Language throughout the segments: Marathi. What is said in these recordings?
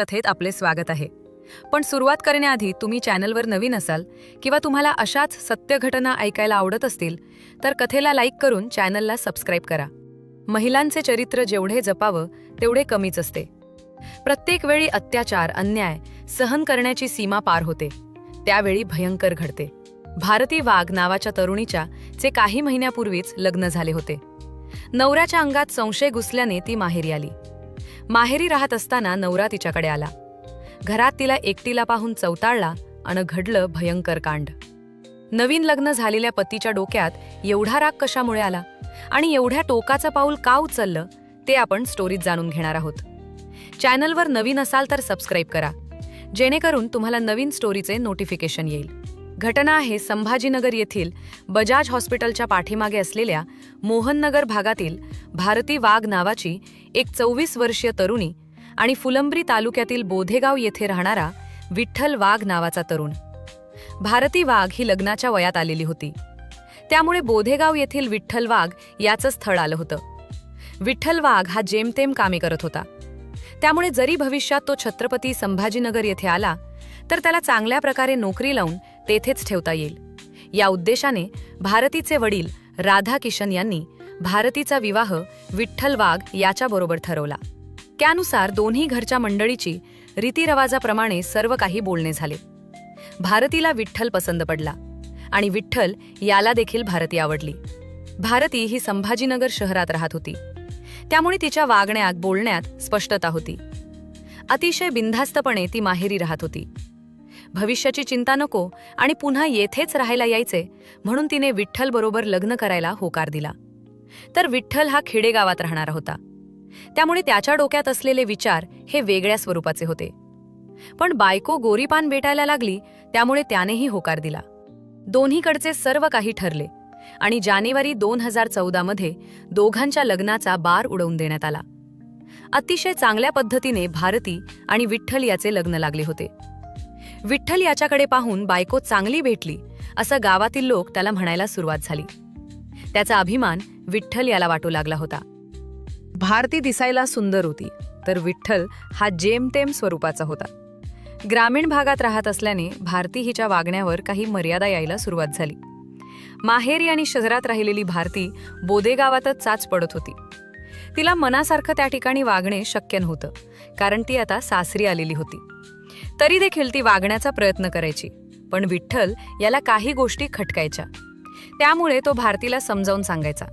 कथेत आपले स्वागत आहे. पण सुरुवात करण्याआधी तुम्ही चॅनलवर नवीन असाल किंवा तुम्हाला अशाच सत्य घटना ऐकायला आवडत असतील तर कथेला लाईक करून चॅनलला सबस्क्राईब करा. महिलांचे चरित्र जेवढे जपावं तेवढे कमीच असते. प्रत्येक वेळी अत्याचार अन्याय सहन करण्याची सीमा पार होते. त्यावेळी भयंकर घडते. भारती वाघ नावाच्या तरुणीच्या चे काही महिन्यापूर्वीच लग्न झाले होते. नवऱ्याच्या अंगात संशय घुसल्याने ती माहेरी आली. माहेरी राहत असताना नवरा तिच्याकडे आला. घरात तिला एकटीला पाहून चवताळला आणि घडलं भयंकर कांड. नवीन लग्न झालेल्या पतीच्या डोक्यात एवढा राग कशामुळे आला आणि एवढ्या टोकाचं पाऊल का उचललं ते आपण स्टोरीत जाणून घेणार आहोत. चॅनलवर नवीन असाल तर सबस्क्राईब करा. जेणेकरून तुम्हाला नवीन स्टोरीचे नोटिफिकेशन येईल. घटना आहे संभाजीनगर येथील बजाज हॉस्पिटलच्या पाठीमागे असलेल्या मोहननगर भागातील भारती वाघ नावाची एक चोवीस वर्षीय तरुणी आणि फुलंब्री तालुक्यातील बोधेगाव येथे राहणारा विठ्ठल वाघ नावाचा तरुण. भारती वाघ ही लग्नाच्या वयात आलेली होती. त्यामुळे बोधेगाव येथील विठ्ठल वाघ याचं स्थळ आलं होतं. विठ्ठल वाघ हा जेमतेम कामे करत होता. त्यामुळे जरी भविष्यात तो छत्रपती संभाजीनगर येथे आला तर त्याला चांगल्या प्रकारे नोकरी लावून तेथेच ठेवता येईल. या उद्देशाने भारतीचे वडील राधा किशन यांनी भारतीचा विवाह विठ्ठल वाघ याच्याबरोबर ठरवला. त्यानुसार दोन्ही घरच्या मंडळीची रीतिरिवाजाप्रमाणे सर्व काही बोलणे झाले. भारतीला विठ्ठल पसंत पडला आणि विठ्ठल याला देखील भारती आवडली. भारती ही संभाजीनगर शहरात राहत होती. त्यामुळे तिच्या वागण्यात बोलण्यात स्पष्टता होती. अतिशय बिनधास्तपणे ती माहेरी राहत होती. भविष्याची चिंता नको आणि पुन्हा येथेच राहायला यायचे म्हणून तिने विठ्ठल बरोबर लग्न करायला होकार दिला. तर विठ्ठल हा खेडेगावात राहणारा होता. त्यामुळे त्याच्या डोक्यात असलेले विचार हे वेगळ्या स्वरूपाचे होते. पण बायको गोरीपान भेटायला लागली त्यामुळे त्यानेही होकार दिला. दोन्हीकडचे सर्व काही ठरले आणि जानेवारी दोन हजार चौदामध्ये दोघांच्या लग्नाचा बार उडवून देण्यात आला. अतिशय चांगल्या पद्धतीने भारती आणि विठ्ठल याचे लग्न लागले होते. विठ्ठल याच्याकडे पाहून बायको चांगली भेटली असं गावातील लोक त्याला म्हणायला सुरुवात झाली. त्याचा अभिमान विठ्ठल याला वाटू लागला होता. भारती दिसायला सुंदर होती तर विठ्ठल हा जेमतेम स्वरूपाचा होता. ग्रामीण भागात राहत असल्याने भारती हिच्या वागण्यावर काही मर्यादा यायला सुरुवात झाली. माहेरी आणि शहरात राहिलेली भारती बोदेगावातच चाच पडत होती. तिला मनासारखं त्या ठिकाणी वागणे शक्य नव्हतं कारण ती आता सासरी आलेली होती. तरी देखील ती वागण्याचा प्रयत्न करायची. पण विठ्ठल याला काही गोष्टी खटकायच्या. त्यामुळे तो भारतीला समजावून सांगायचा.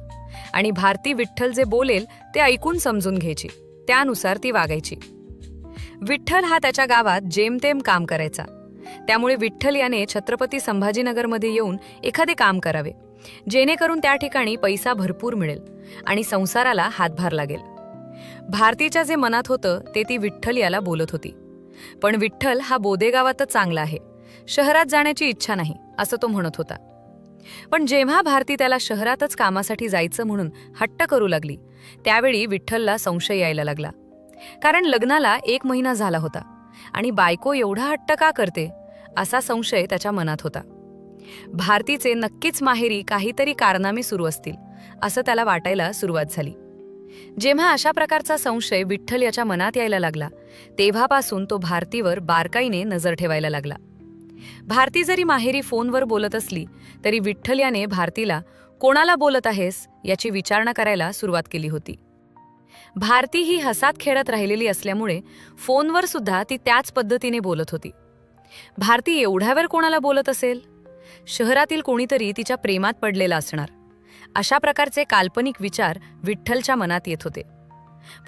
आणि भारती विठ्ठल जे बोलेल ते ऐकून समजून घ्यायची. त्यानुसार ती वागायची. विठ्ठल हा त्याच्या गावात जेमतेम काम करायचा. त्यामुळे विठ्ठल याने छत्रपती संभाजीनगरमध्ये येऊन एखादे काम करावे. जेणेकरून त्या ठिकाणी पैसा भरपूर मिळेल आणि संसाराला हातभार लागेल. भारतीच्या जे मनात होतं ते ती विठ्ठल याला बोलत होती. पण विठ्ठल हा बोदेगावातच चांगला आहे. शहरात जाण्याची इच्छा नाही असं तो म्हणत होता. पण जेव्हा भारती त्याला शहरातच कामासाठी जायचं म्हणून हट्ट करू लागली त्यावेळी विठ्ठलला संशय यायला लागला. कारण लग्नाला एक महिना झाला होता आणि बायको एवढा हट्ट का करते असा संशय त्याच्या मनात होता. भारतीचे नक्कीच माहेरी काहीतरी कारनामे सुरू असतील असं त्याला वाटायला सुरुवात झाली. जेव्हा अशा प्रकारचा संशय विठ्ठल याच्या मनात यायला लागला तेव्हापासून तो भारतीवर बारकाईने नजर ठेवायला लागला. भारती जरी माहेरी फोनवर बोलत असली तरी विठ्ठल याने भारतीला कोणाला बोलत आहेस? याची विचारणा करायला सुरुवात केली होती. भारती ही हसात खेळत राहिलेली असल्यामुळे फोनवर सुद्धा ती त्याच पद्धतीने बोलत होती. भारती एवढ्या वेळ कोणाला बोलत असेल? शहरातील कोणीतरी तिच्या प्रेमात पडलेला असणार. अशा प्रकारचे काल्पनिक विचार विठ्ठलच्या मनात येत होते.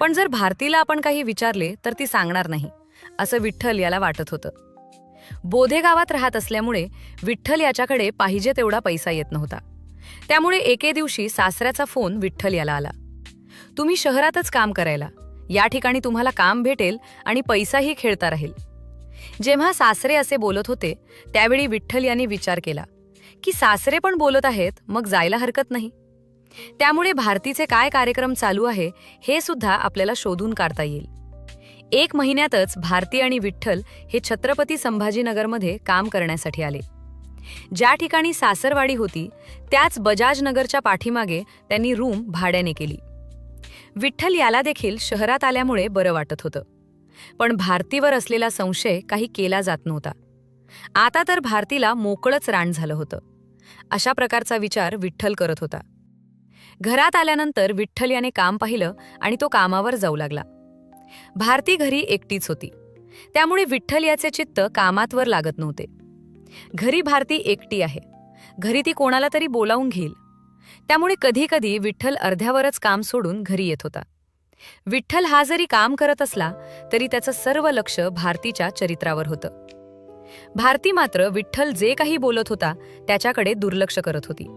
पण जर भारतीला आपण काही विचारले तर ती सांगणार नाही असं विठ्ठल याला वाटत होतं. बोधे गावात राहत असल्यामुळे विठ्ठल याच्याकडे पाहिजे तेवढा पैसा येत नव्हता. त्यामुळे एके दिवशी सासऱ्याचा फोन विठ्ठल याला आला. तुम्ही शहरातच काम करायला. या ठिकाणी तुम्हाला काम भेटेल आणि पैसाही खेळता राहील. जेव्हा सासरे असे बोलत होते त्यावेळी विठ्ठल यांनी विचार केला. की सासरे पण बोलत आहेत मग जायला हरकत नाही. त्यामुळे भारतीचे काय कार्यक्रम चालू आहे हे सुद्धा आपल्याला शोधून काढता येईल. एक महिन्यातच भारती आणि विठ्ठल हे छत्रपती संभाजीनगरमध्ये काम करण्यासाठी आले. ज्या ठिकाणी सासरवाडी होती त्याच बजाजनगरच्या पाठीमागे त्यांनी रूम भाड्याने केली. विठ्ठल याला देखील शहरात आल्यामुळे बरं वाटत होतं. पण भारतीवर असलेला संशय काही केला जात नव्हता. आता तर भारतीला मोकळंच रान झालं होतं. अशा प्रकारचा विचार विठ्ठल करत होता. घरात आल्यानंतर विठ्ठल याने काम पाहिलं आणि तो कामावर जाऊ लागला. भारती घरी एकटीच होती. त्यामुळे विठ्ठल याचे चित्त कामातवर लागत नव्हते. घरी भारती एकटी आहे. घरी ती कोणाला तरी बोलावून घेईल. त्यामुळे कधीकधी विठ्ठल अर्ध्यावरच काम सोडून घरी येत होता. विठ्ठल हा जरी काम करत असला तरी त्याचं सर्व लक्ष भारतीच्या चरित्रावर होतं. भारती मात्र विठ्ठल जे काही बोलत होता त्याच्याकडे दुर्लक्ष करत होती.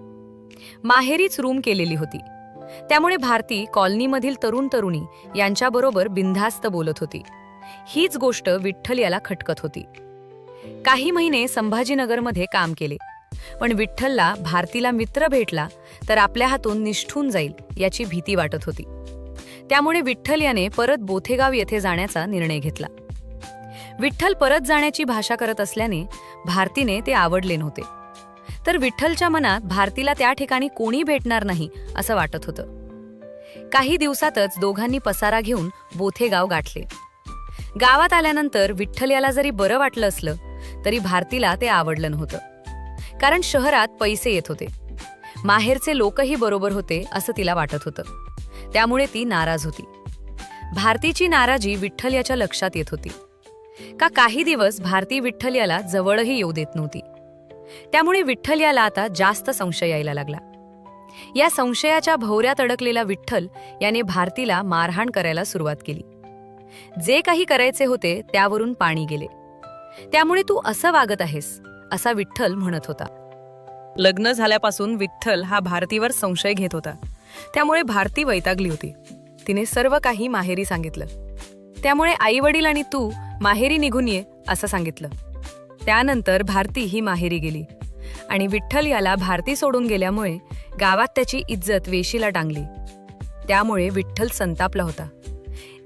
माहेरीच रूम केलेली होती. त्यामुळे भारती कॉलनीमधील तरुण तरुणी यांच्याबरोबर बिनधास्त बोलत होती. हीच गोष्ट विठ्ठल याला खटकत होती. काही महिने संभाजीनगरमध्ये काम केले. पण विठ्ठलला भारतीला मित्र भेटला तर आपल्या हातून निष्ठून जाईल याची भीती वाटत होती. त्यामुळे विठ्ठल याने परत बोथेगाव येथे जाण्याचा निर्णय घेतला. विठ्ठल परत जाण्याची भाषा करत असल्याने भारतीने ते आवडले नव्हते. तर विठ्ठलच्या मनात भारतीला त्या ठिकाणी कोणी भेटणार नाही असं वाटत होतं. काही दिवसातच दोघांनी पसारा घेऊन बोथेगाव गाठले. गावात आल्यानंतर विठ्ठल याला जरी बरं वाटलं असलं तरी भारतीला ते आवडलं नव्हतं. कारण शहरात पैसे येत होते. माहेरचे लोकही बरोबर होते असं तिला वाटत होतं. त्यामुळे ती नाराज होती. भारतीची नाराजी विठ्ठल याच्या लक्षात येत होती. का काही दिवस भारती विठ्ठल याला जवळही येऊ देत नव्हती. त्यामुळे विठ्ठल याला आता जास्त संशय यायला लागला. या संशयाच्या भोवऱ्यात अडकलेला विठ्ठल याने भारतीला मारहाण करायला सुरुवात केली. जे काही करायचे होते त्यावरून पाणी गेले. त्यामुळे तू असं वागत आहेस असा विठ्ठल म्हणत होता. लग्न झाल्यापासून विठ्ठल हा भारतीवर संशय घेत होता. त्यामुळे भारती वैतागली होती. तिने सर्व काही माहेरी सांगितलं. त्यामुळे आई वडील आणि तू माहेरी निघून ये असं सांगितलं. त्यानंतर भारती ही माहेरी गेली. आणि विठ्ठल याला भारती सोडून गेल्यामुळे गावात त्याची इज्जत वेशीला टांगली. त्यामुळे विठ्ठल संतापला होता.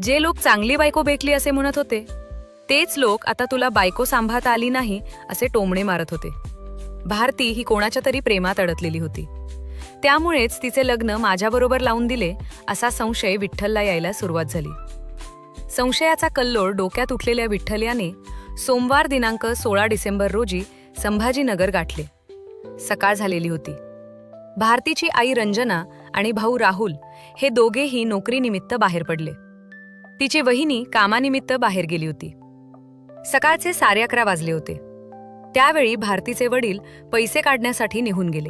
जे लोक चांगली बायको बेकली असे म्हणत होते तेच लोक आता तुला बायको सांभाळता आली नाही असे टोमणे मारत होते. भारती ही कोणाच्या तरी प्रेमात अडकलेली होती. त्यामुळेच तिचे लग्न माझ्याबरोबर लावून दिले असा संशय विठ्ठलला यायला सुरुवात झाली. संशयाचा कल्लोळ डोक्यात उठलेल्या विठ्ठल याने सोमवार दिनांक सोळा डिसेंबर रोजी संभाजीनगर गाठले. सकाळ झालेली होती. भारतीची आई रंजना आणि भाऊ राहुल हे दोघेही नोकरीनिमित्त बाहेर पडले. तिची वहिनी कामानिमित्त बाहेर गेली होती. सकाळचे साडे अकरा वाजले होते. त्यावेळी भारतीचे वडील पैसे काढण्यासाठी निघून गेले.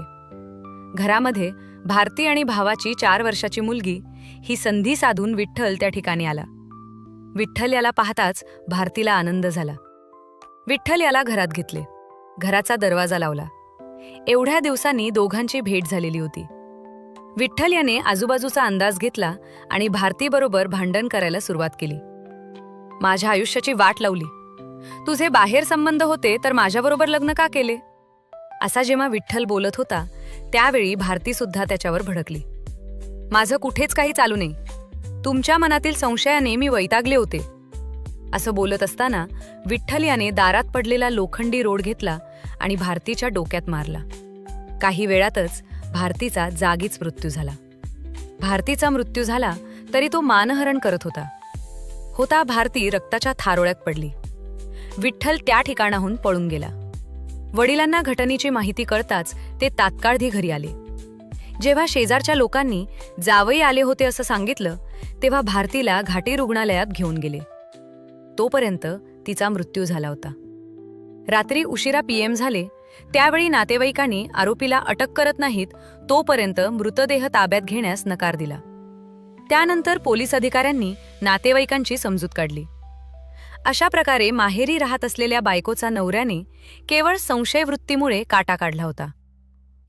घरामध्ये भारती आणि भावाची चार वर्षाची मुलगी ही संधी साधून विठ्ठल त्या ठिकाणी आला. विठ्ठल याला पाहताच भारतीला आनंद झाला. विठ्ठल याला घरात घेतले. घराचा दरवाजा लावला. एवढ्या दिवसांनी दोघांची भेट झालेली होती. विठ्ठल याने आजूबाजूचा अंदाज घेतला आणि भारतीबरोबर भांडण करायला सुरुवात केली. माझ्या आयुष्याची वाट लावली. तुझे बाहेर संबंध होते तर माझ्याबरोबर लग्न का केले? असा जेव्हा विठ्ठल बोलत होता त्यावेळी भारती सुद्धा त्याच्यावर भडकली. माझं कुठेच काही चालू नाही. तुमच्या मनातील संशयाने मी वैतागले होते. असं बोलत असताना विठ्ठल याने दारात पडलेला लोखंडी रोड घेतला आणि भारतीच्या डोक्यात मारला. काही वेळातच भारतीचा जागीच मृत्यू झाला. भारतीचा मृत्यू झाला तरी तो मानहरण करत होता. होता भारती रक्ताच्या थारोळ्यात पडली. विठ्ठल त्या ठिकाणाहून पळून गेला. वडिलांना घटनेची माहिती कळताच ते तात्काळधी घरी आले. जेव्हा शेजारच्या लोकांनी जावई आले होते असं सांगितलं तेव्हा भारतीला घाटी रुग्णालयात घेऊन गेले. तोपर्यंत तिचा मृत्यू झाला होता. रात्री उशिरा पीएम झाले त्यावेळी नातेवाईकांनी आरोपीला अटक करत नाहीत तोपर्यंत मृतदेह ताब्यात घेण्यास नकार दिला. त्यानंतर पोलीस अधिकाऱ्यांनी नातेवाईकांची समजूत काढली. अशा प्रकारे माहेरी राहत असलेल्या बायकोचा नवऱ्याने केवळ संशयवृत्तीमुळे काटा काढला होता.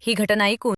ही घटना ऐकून